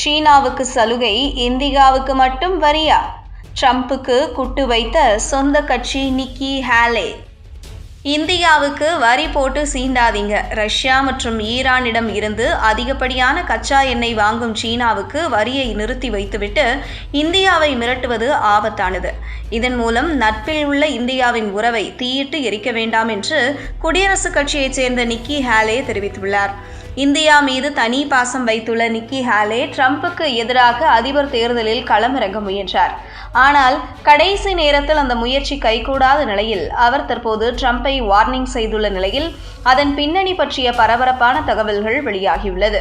சீனாவுக்கு சலுகை இந்தியாவுக்கு மட்டும் வரியா? ட்ரம்புக்கு குட்டு வைத்த சொந்த கட்சி நிக்கி ஹேலே. இந்தியாவுக்கு வரி போட்டு சீண்டாதீங்க. ரஷ்யா மற்றும் ஈரானிடம் இருந்து அதிகப்படியான கச்சா எண்ணெய் வாங்கும் சீனாவுக்கு வரியை நிறுத்தி வைத்துவிட்டு இந்தியாவை மிரட்டுவது ஆபத்தானது. இதன் மூலம் நட்பில் உள்ள இந்தியாவின் உறவை தீயிட்டு எரிக்க வேண்டாம் என்று குடியரசுக் கட்சியைச் சேர்ந்த நிக்கி ஹேலே தெரிவித்துள்ளார். இந்தியா மீது தனி பாசம் வைத்துள்ள நிக்கி ஹாலே ட்ரம்புக்கு எதிராக அதிபர் தேர்தலில் களமிறங்க முயன்றார். ஆனால் கடைசி நேரத்தில் அந்த முயற்சி கைகூடாத நிலையில் அவர் தற்போது ட்ரம்பை வார்னிங் செய்துள்ள நிலையில் அதன் பின்னணி பற்றிய பரபரப்பான தகவல்கள் வெளியாகியுள்ளது.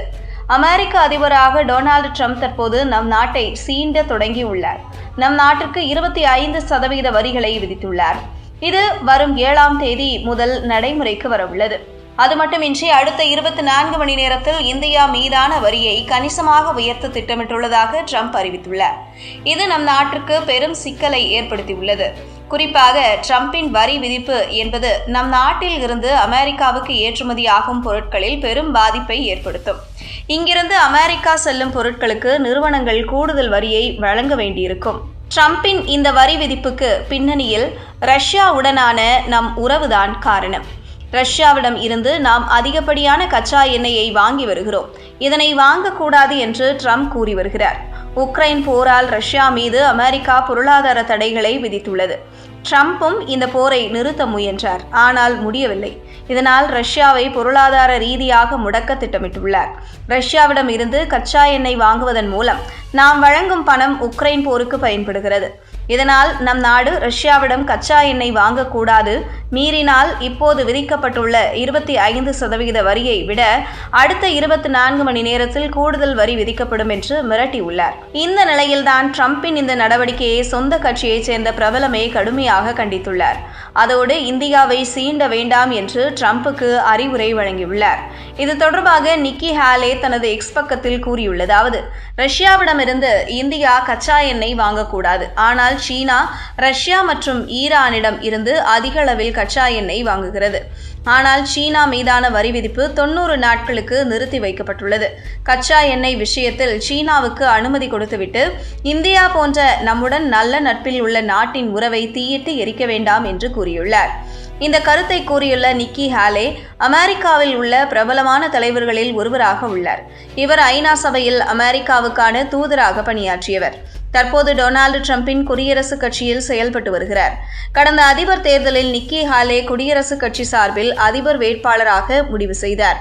அமெரிக்க அதிபராக டொனால்டு ட்ரம்ப் தற்போது நம் நாட்டை சீண்ட தொடங்கியுள்ளார். நம் நாட்டிற்கு இருபத்தி ஐந்து சதவீத வரிகளை விதித்துள்ளார். இது வரும் ஏழாம் தேதி முதல் நடைமுறைக்கு வரவுள்ளது. அது மட்டுமின்றி அடுத்த இருபத்தி நான்கு மணி நேரத்தில் இந்தியா மீதான வரியை கணிசமாக உயர்த்த திட்டமிட்டுள்ளதாக ட்ரம்ப் அறிவித்துள்ளார். இது நம் நாட்டிற்கு பெரும் சிக்கலை ஏற்படுத்தியுள்ளது. குறிப்பாக ட்ரம்பின் வரி விதிப்பு என்பது நம் நாட்டில் இருந்து அமெரிக்காவுக்கு ஏற்றுமதி ஆகும் பொருட்களில் பெரும் பாதிப்பை ஏற்படுத்தும். இங்கிருந்து அமெரிக்கா செல்லும் பொருட்களுக்கு நிறுவனங்கள் கூடுதல் வரியை வழங்க வேண்டியிருக்கும். ட்ரம்பின் இந்த வரி விதிப்புக்கு பின்னணியில் ரஷ்யாவுடனான நம் உறவுதான் காரணம். ரஷ்யாவிடம் இருந்து நாம் அதிகப்படியான கச்சா எண்ணெயை வாங்கி வருகிறோம். இதனை வாங்கக்கூடாது என்று ட்ரம்ப் கூறி வருகிறார். உக்ரைன் போரால் ரஷ்யா மீது அமெரிக்கா பொருளாதார தடைகளை விதித்துள்ளது. ட்ரம்ப்பும் இந்த போரை நிறுத்த முயன்றார். ஆனால் முடியவில்லை. இதனால் ரஷ்யாவை பொருளாதார ரீதியாக முடக்க திட்டமிட்டுள்ளார். ரஷ்யாவிடம் இருந்து கச்சா எண்ணெய் வாங்குவதன் மூலம் நாம் வழங்கும் பணம் உக்ரைன் போருக்கு பயன்படுகிறது. இதனால் நம் நாடு ரஷ்யாவிடம் கச்சா எண்ணெய் வாங்கக்கூடாது. மீறினால் இப்போது விதிக்கப்பட்டுள்ள இருபத்தி ஐந்து சதவிகித வரியை விட அடுத்த இருபத்தி நான்கு மணி நேரத்தில் கூடுதல் வரி விதிக்கப்படும் என்று மிரட்டியுள்ளார் இந்த நிலையில்தான் ட்ரம்பின் இந்த நடவடிக்கையை சொந்த கட்சியைச் சேர்ந்த பிரபலமே கடுமையாக கண்டித்துள்ளார். அதோடு இந்தியாவை சீண்ட வேண்டாம் என்று ட்ரம்புக்கு அறிவுரை வழங்கியுள்ளார். இது தொடர்பாக நிக்கி ஹாலே தனது எக்ஸ் பக்கத்தில் கூறியுள்ளதாவது ரஷ்யாவிடமிருந்து இந்தியா கச்சா எண்ணெய் வாங்கக்கூடாது. ஆனால் சீனா ரஷ்யா மற்றும் ஈரானிடம் இருந்து அதிக அளவில் கச்சா எண்ணெய் வாங்குகிறது. ஆனால் சீனா மீதான வரி விதிப்பு தொன்னூறு நாட்களுக்கு நிறுத்தி வைக்கப்பட்டுள்ளது. கச்சா எண்ணெய் விஷயத்தில் சீனாவுக்கு அனுமதி கொடுத்துவிட்டு இந்தியா போன்ற நம்முடன் நல்ல நட்பில் உள்ள நாட்டின் உறவை தீயிட்டு எரிக்க வேண்டாம் என்று கூறியுள்ளார். இந்த கருத்தை கூறியுள்ள நிக்கி ஹாலே அமெரிக்காவில் உள்ள பிரபலமான தலைவர்களில் ஒருவராக உள்ளார். இவர் ஐநா சபையில் அமெரிக்காவுக்கான தூதராக பணியாற்றியவர். தற்போது டொனால்டு டிரம்பின் குடியரசுக் கட்சியில் செயல்பட்டு வருகிறார். கடந்த அதிபர் தேர்தலில் நிக்கி ஹாலே குடியரசுக் கட்சி சார்பில் அதிபர் வேட்பாளராக முடிவு செய்தார்.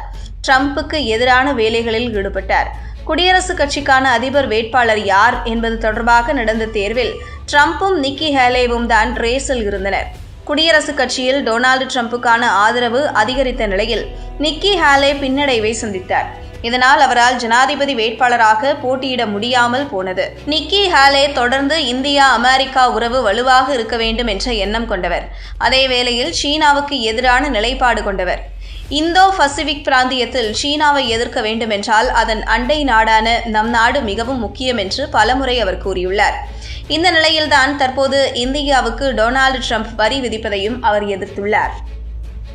ட்ரம்புக்கு எதிரான வேலைகளில் ஈடுபட்டார். குடியரசுக் கட்சிக்கான அதிபர் வேட்பாளர் யார் என்பது தொடர்பாக நடந்த தேர்வில் ட்ரம்பும் நிக்கி ஹேலேவும் தான் ரேஸில் இருந்தனர். குடியரசுக் கட்சியில் டொனால்டு ட்ரம்புக்கான ஆதரவு அதிகரித்த நிலையில் நிக்கி ஹாலே பின்னடைவை சந்தித்தார். இதனால் அவரால் ஜனாதிபதி வேட்பாளராக போட்டியிட முடியாமல் போனது. நிக்கி ஹாலே தொடர்ந்து இந்தியா அமெரிக்கா உறவு வலுவாக இருக்க வேண்டும் என்ற எண்ணம் கொண்டவர். அதே வேளையில் சீனாவுக்கு எதிரான நிலைப்பாடு கொண்டவர். இந்தோ பசிபிக் பிராந்தியத்தில் சீனாவை எதிர்க்க வேண்டுமென்றால் அதன் அண்டை நாடான நம் நாடு மிகவும் முக்கியம் என்று பலமுறை அவர் கூறியுள்ளார். இந்த நிலையில்தான் தற்போது இந்தியாவுக்கு டொனால்டு ட்ரம்ப் வரி விதிப்பதையும் அவர் எதிர்த்துள்ளார்.